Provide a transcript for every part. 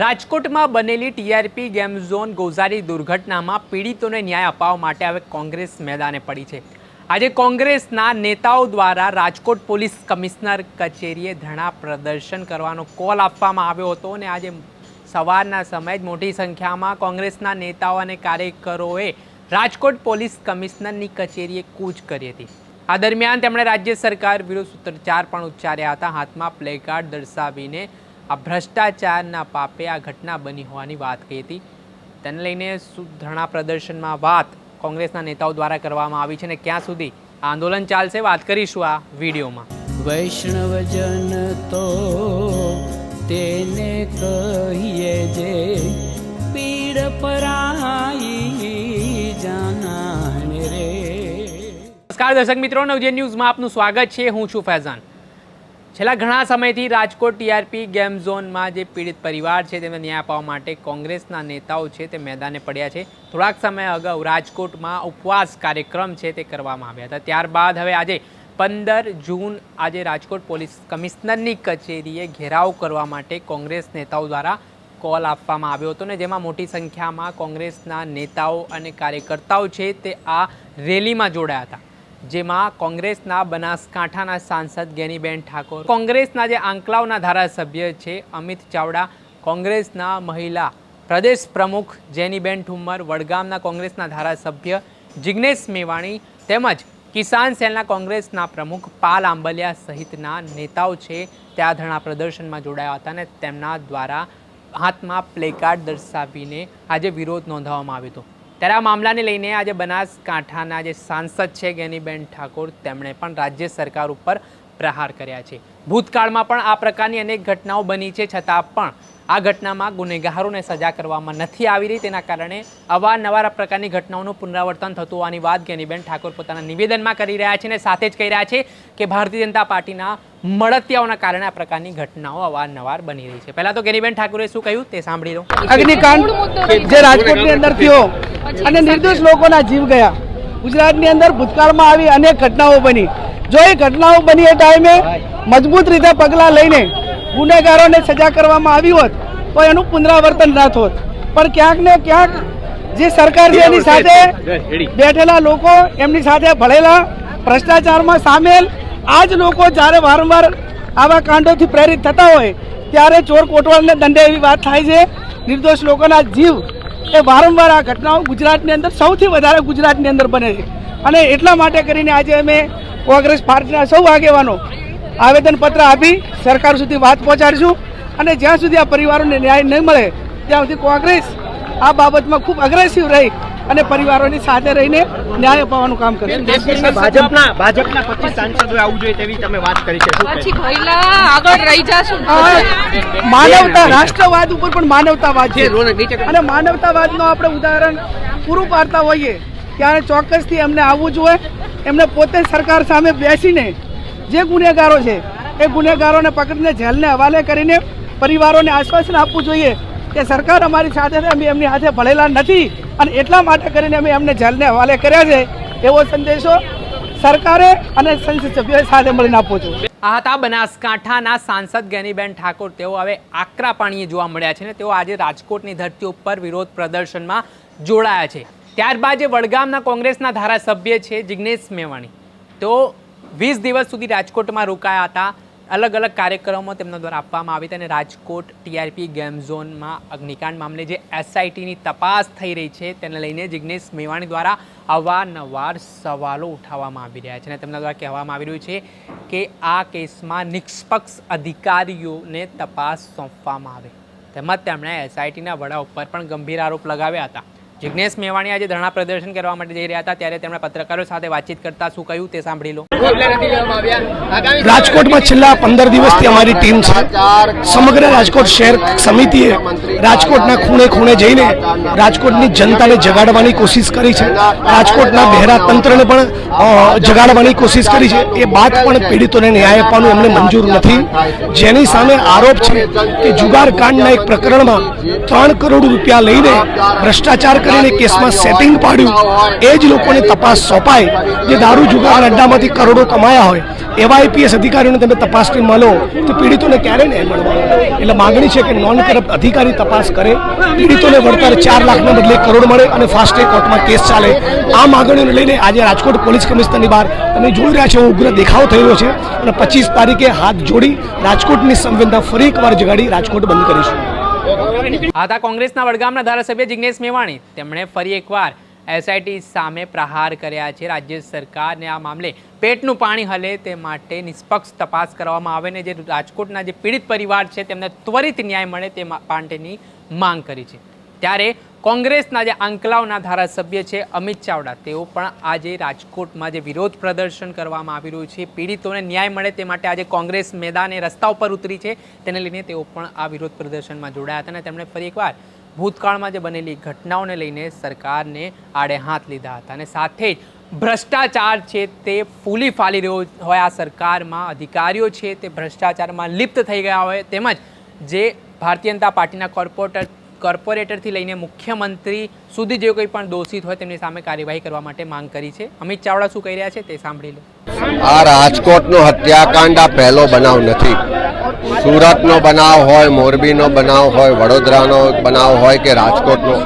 રાજકોટમાં બનેલી TRP game zone ગોઝારી દુર્ઘટનામાં પીડિતોને ન્યાય અપાવવા માટે હવે કોંગ્રેસ મેદાને પડી છે. આજે કોંગ્રેસના નેતાઓ દ્વારા રાજકોટ પોલીસ કમિશનર કચેરીએ ધરણા પ્રદર્શન કરવાનો કોલ આપવામાં આવ્યો હતો અને આજે સવારના સમયે જ મોટી સંખ્યામાં કોંગ્રેસના નેતાઓ અને કાર્યકરોએ રાજકોટ પોલીસ કમિશનરની કચેરીએ કૂચ કરી હતી. આ દરમિયાન તેમણે રાજ્ય સરકાર વિરુદ્ધ સૂત્રોચ્ચાર પણ ઉચ્ચાર્યા હતા. હાથમાં પ્લેકાર્ડ દર્શાવીને આ ભ્રષ્ટાચારના પાપે આ ઘટના બની હોવાની વાત કહી હતી. તેને લઈને શું ધરણા પ્રદર્શનમાં વાત કોંગ્રેસના નેતાઓ દ્વારા કરવામાં આવી છે ને ક્યાં સુધી? આંદોલન ચાલશે? વાત કરીશું આ વિડીયોમાં. વૈષ્ણવજન તો તેને કહીએ જે પીડ પરાઈ જાનાને રે. નમસ્કાર દર્શક મિત્રો નવજે ન્યૂઝમાં આપનું સ્વાગત છે. હું છું ફૈઝાન. છેલ્લા ઘણા સમયથી રાજકોટ ટીઆરપી ગેમ ઝોનમાં જે પીડિત પરિવાર છે તેમને ન્યાય અપાવવા માટે કોંગ્રેસના નેતાઓ છે તે મેદાને પડ્યા છે. થોડાક સમય અગાઉ રાજકોટમાં ઉપવાસ કાર્યક્રમ છે તે કરવામાં આવ્યા હતા. ત્યારબાદ હવે આજે પંદર જૂન આજે રાજકોટ પોલીસ કમિશનરની કચેરીએ ઘેરાવ કરવા માટે કોંગ્રેસ નેતાઓ દ્વારા કોલ આપવામાં આવ્યો હતો ને જેમાં મોટી સંખ્યામાં કોંગ્રેસના નેતાઓ અને કાર્યકર્તાઓ છે તે આ રેલીમાં જોડાયા હતા. જેમાં કોંગ્રેસના બનાસકાંઠાના સાંસદ ગેનીબેન ઠાકોર, કોંગ્રેસના જે આંકલાવના ધારાસભ્ય છે અમિત ચાવડા, કોંગ્રેસના મહિલા પ્રદેશ પ્રમુખ જેનીબેન ઠુમ્મર, વડગામના કોંગ્રેસના ધારાસભ્ય જિગ્નેશ મેવાણી તેમજ કિસાન સેલના કોંગ્રેસના પ્રમુખ પાલ આંબલિયા સહિતના નેતાઓ છે ત્યાં ધરણા પ્રદર્શનમાં જોડાયા હતા અને તેમના દ્વારા હાથમાં પ્લેકાર્ડ દર્શાવીને આજે વિરોધ નોંધાવવામાં આવ્યો હતો. ત્યારે આ મામલાને લઈને આજે બનાસકાંઠાના જે સાંસદ છે ગેનીબેન ઠાકોર, તેમણે પણ રાજ્ય સરકાર ઉપર પ્રહાર કર્યા છે. ભૂતકાળમાં પણ આ પ્રકારની અનેક ઘટનાઓ બની છે છતાં પણ આ ઘટનામાં ગુનેગારોને સજા કરવામાં નથી આવી રહી. તેના કારણે અવારનવાર આ પ્રકારની ઘટનાઓનું પુનરાવર્તન થતું હોવાની વાત જ્ઞાનીબેન ઠાકોર પોતાના નિવેદનમાં કરી રહ્યા છે અને સાથે જ કહી રહ્યા છે કે ભારતીય જનતા પાર્ટીના મળતિયાઓના કારણે આ પ્રકારની ઘટનાઓ અવારનવાર બની રહી છે. પહેલા તો ગેનીબેન ઠાકોરે શું કહ્યું તે સાંભળી લો. અગ્નિકાંડ જે રાજકોટની અંદર થયો અને નિર્દોષ લોકોના જીવ ગયા. ગુજરાતની અંદર ભૂતકાળમાં આવી અનેક ઘટનાઓ બની. જો એ ઘટનાઓ બની એ ટાઈમે મજબૂત રીતે પગલાં લઈને ગુનેગારોને સજા કરવામાં આવી હોત તો એનું પુનરાવર્તન ના થોત. પણ ક્યાંક ને ક્યાંક જે સરકાર છે એની સાથે બેઠેલા લોકો એમની સાથે ભળેલા ભ્રષ્ટાચારમાં સામેલ. આ જ લોકો જ્યારે વારંવાર આવા કાંડોથી પ્રેરિત થતા હોય ત્યારે ચોર કોટવાળને દંડે એવી વાત થાય છે. નિર્દોષ લોકોના જીવ એ વારંવાર આ ઘટનાઓ ગુજરાતની અંદર સૌથી વધારે ગુજરાતની અંદર બને છે. અને એટલા માટે કરીને આજે અમે કોંગ્રેસ પાર્ટીના સૌ આગેવાનો આવેદનપત્ર આપી સરકાર સુધી વાત પહોંચાડીશું. અને જ્યાં સુધી આ પરિવારોને ન્યાય નહીં મળે ત્યાં સુધી કોંગ્રેસ આ બાબતમાં ખૂબ અગ્રેસિવ રહી અને પરિવારોની સાથે રહીને ન્યાય અપાવવાનું કામ કરશે ભાજપના ભાજપના પચીસ સાંસદો આવું જોઈએ તેવી તમે વાત કરી છે. પછી ભઈલા આગળ રહી જશું. માનવતા રાષ્ટ્રવાદ ઉપર પણ માનવતાવાદ છે. અને માનવતાવાદનો આપણે ઉદાહરણ પૂરું પાડતા હોઈએ ત્યારે ચોક્કસથી એમને આવવું જોઈએ. એમને પોતે સરકાર સામે બેસીને જે ગુનેગારો છે, એ ગુનેગારોને પકડીને જેલને હવાલે કરીને પરિવારોને આશ્વાસન આપવું જોઈએ કે સરકાર અમારી સાથે છે, અમે એમની હાથે ભળેલા નથી અને એટલા માટે કરીને અમે એમને જેલને હવાલે કર્યા છે. એવો સંદેશો સરકારે અને સંસદ સભ્યોએ સાથે મળીને આપવો જોઈએ. આ હતા બનાસકાંઠાના સાંસદ ગેનીબેન ઠાકોર. તેઓ હવે આકરા પાણીએ જોવા મળ્યા છે ને તેઓ આજે રાજકોટની ધરતી ઉપર વિરોધ પ્રદર્શનમાં જોડાયા છે. ત્યારબાદ જે વડગામના કોંગ્રેસના ધારાસભ્ય છે જિગ્નેશ મેવાણી, તો વીસ દિવસ સુધી રાજકોટમાં રોકાયા હતા. અલગ અલગ કાર્યક્રમો તેમના દ્વારા આપવામાં આવી હતી અને રાજકોટ ટીઆરપી ગેમ ઝોનમાં અગ્નિકાંડ મામલે જે એસઆઈટીની તપાસ થઈ રહી છે તેને લઈને જિગ્નેશ મેવાણી દ્વારા અવારનવાર સવાલો ઉઠાવવામાં આવી રહ્યા છે અને તેમના દ્વારા કહેવામાં આવી રહ્યું છે કે આ કેસમાં નિષ્પક્ષ અધિકારીઓને તપાસ સોંપવામાં આવે. તેમજ તેમણે એસઆઈટીના વડા ઉપર પણ ગંભીર આરોપ લગાવ્યા હતા. જિગ્નેશ મેવાણી આજે ધરણા પ્રદર્શન કરવા માટે જઈ રહ્યા હતા. ત્યારે તેમણે પત્રકારો સાથે વાતચીત કરતા શું કહ્યું તે સાંભળી લો. રાજકોટમાં છેલ્લા પંદર દિવસથી અમારી ટીમ છે. સમગ્ર રાજકોટ શહેર સમિતિએ રાજકોટના ખૂણે ખૂણે જઈને રાજકોટની જનતાને જગાડવાની કોશિશ કરી છે. રાજકોટના બહેરા તંત્રને પણ જગાડવાની કોશિશ કરી છે. એ બાદ પણ પીડિતોને ન્યાય આપવાનું એમને મંજૂર નથી. જેની સામે આરોપ છે કે જુગાર કાંડના એક પ્રકરણમાં ત્રણ કરોડ રૂપિયા લઈને ભ્રષ્ટાચાર કરીને કેસમાં સેટિંગ પાડ્યું. એ જ લોકોને તપાસ સોંપાય જે દારૂ, જુગાર અડ્ડામાંથી કરોડો કમાયા હોય, એવા આઈપીએસ અધિકારીઓને તમે તપાસ ટીમ મળો તો પીડિતોને ક્યારે ન્યાય મળવાનો? એટલે માગણી છે કે નોન કરપ્ટ અધિકારી તપાસ કરે. પીડિતોને વળતર ચાર લાખના બદલે કરોડ મળે અને ફાસ્ટ ટ્રેક કોર્ટમાં કેસ ચાલે. આ માગણીઓને લઈને આજે રાજકોટ પોલીસ કમિશનરની બહાર તમે જોઈ રહ્યા છો, ઉગ્ર દેખાવ રહ્યો છે. અને પચીસ તારીખે હાથ જોડી રાજકોટની સંવેદના ફરી એકવાર જગાડી રાજકોટ બંધ કરીશું. આ કોંગ્રેસના વડગામના ધારાસભ્ય જિગ્નેશ મેવાણી તેમણે ફરી એકવાર એસઆઈટી સામે પ્રહાર કર્યા છે. રાજ્ય સરકારને આ મામલે પેટનું પાણી હલે તે માટે નિષ્પક્ષ તપાસ કરવામાં આવે ને જે રાજકોટના જે પીડિત પરિવાર છે તેમને ત્વરિત ન્યાય મળે તે માટેની માંગ કરી છે. ત્યારે કોંગ્રેસના જે આંકલાવના ધારાસભ્ય છે અમિત ચાવડા, તેઓ પણ આજે રાજકોટમાં જે વિરોધ પ્રદર્શન કરવામાં આવી રહ્યું છે, પીડિતોને ન્યાય મળે તે માટે આજે કોંગ્રેસ મેદાને રસ્તા ઉપર ઉતરી છે, તેને લઈને તેઓ પણ આ વિરોધ પ્રદર્શનમાં જોડાયા હતા અને તેમણે ફરી એકવાર ભૂતકાળમાં જે બનેલી ઘટનાઓને લઈને સરકારને આડે હાથ લીધા હતા અને સાથે જ ભ્રષ્ટાચાર છે તે ફૂલી ફાલી રહ્યો હોય, આ સરકારમાં અધિકારીઓ છે તે ભ્રષ્ટાચારમાં લિપ્ત થઈ ગયા હોય, તેમજ જે ભારતીય જનતા પાર્ટીના કોર્પોરેટર કોર્પોરેટરથી લઈને મુખ્યમંત્રી સુધી જે કોઈ પણ દોષિત હોય તેમની સામે કાર્યવાહી કરવા માટે માંગ કરી છે. અમિત ચાવડા શું કહી રહ્યા છે તે સાંભળી લો. આ રાજકોટનો હત્યાકાંડ આ પહેલો બનાવ નથી. સુરતનો બનાવ હોય, મોરબીનો બનાવ હોય, વડોદરાનો બનાવ હોય કે રાજકોટનો,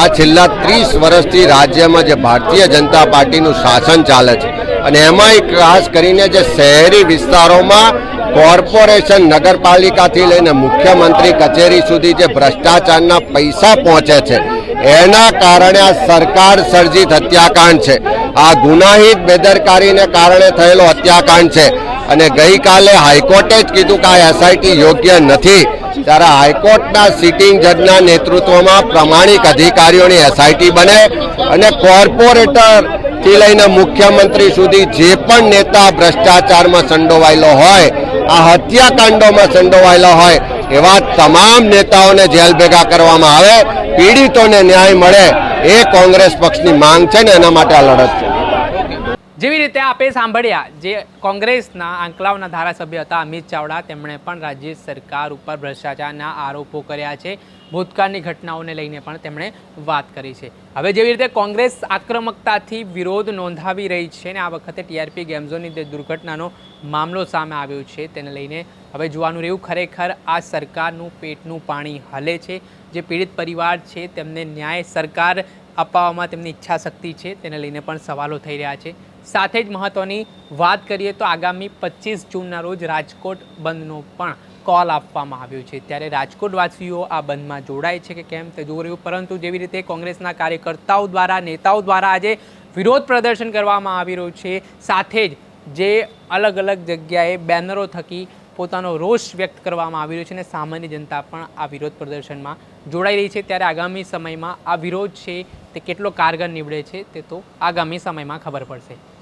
આ છેલ્લા ત્રીસ વર્ષથી રાજ્યમાં જે ભારતીય જનતા પાર્ટીનું શાસન ચાલે છે. અને એમાંય ખાસ કરીને જે શહેરી વિસ્તારોમાં કોર્પોરેશન નગરપાલિકાથી લઈને મુખ્યમંત્રી કચેરી સુધી જે ભ્રષ્ટાચારના પૈસા પહોંચે છે, એના કારણે આ સરકાર સર્જિત હત્યાકાંડ છે. આ ગુનાહિત બેદરકારીને કારણે થયેલો હત્યાકાંડ છે. અને ગઈકાલે હાઈકોર્ટે જ કીધું કે આ એસઆઈટી યોગ્ય નથી. ત્યારે હાઈકોર્ટના સિટિંગ જજના નેતૃત્વમાં પ્રમાણિક અધિકારીઓની એસઆઈટી બને અને કોર્પોરેટરથી લઈને મુખ્યમંત્રી સુધી જે પણ નેતા ભ્રષ્ટાચારમાં સંડોવાયેલો હોય આ હત્યાકાંડોમાં સંડોવાયેલો હોય એવા તમામ નેતાઓને જેલ ભેગા કરવામાં આવે, પીડિતોને ન્યાય મળે એ કોંગ્રેસ પક્ષની માંગ છે ને એના માટે આ લડત છે. જેવી રીતે આપે સાંભળ્યા જે કોંગ્રેસના આંકલાવના ધારાસભ્ય હતા અમિત ચાવડા, તેમણે પણ રાજ્ય સરકાર ઉપર ભ્રષ્ટાચારના આરોપો કર્યા છે. ભૂતકાળની ઘટનાઓને લઈને પણ તેમણે વાત કરી છે. હવે જેવી રીતે કોંગ્રેસ આક્રમકતાથી વિરોધ નોંધાવી રહી છે ને આ વખતે ટીઆરપી ગેમઝોનની જે દુર્ઘટનાનો મામલો સામે આવ્યો છે તેને લઈને હવે જોવાનું રહ્યું, ખરેખર આ સરકારનું પેટનું પાણી હલે છે. જે પીડિત પરિવાર છે તેમને ન્યાય સરકાર અપાવવામાં તેમની ઈચ્છા શક્તિ છે તેને લઈને પણ સવાલો થઈ રહ્યા છે. સાથે જ મહત્ત્વની વાત કરીએ તો આગામી પચીસ જૂનના રોજ રાજકોટ બંધનો પણ કોલ આપવામાં આવ્યો છે. ત્યારે રાજકોટવાસીઓ આ બંધમાં જોડાય છે કે કેમ તે જોઈ રહ્યું. પરંતુ જેવી રીતે કોંગ્રેસના કાર્યકર્તાઓ દ્વારા, નેતાઓ દ્વારા આજે વિરોધ પ્રદર્શન કરવામાં આવી રહ્યું છે, સાથે જ જે અલગ અલગ જગ્યાએ બેનરો થકી પોતાનો રોષ વ્યક્ત કરવામાં આવી રહ્યો છે અને સામાન્ય જનતા પણ આ વિરોધ પ્રદર્શનમાં જોડાઈ રહી છે. ત્યારે આગામી સમયમાં આ વિરોધ છે તે કેટલો કારગર નીવડે છે તે તો આગામી સમયમાં ખબર પડશે.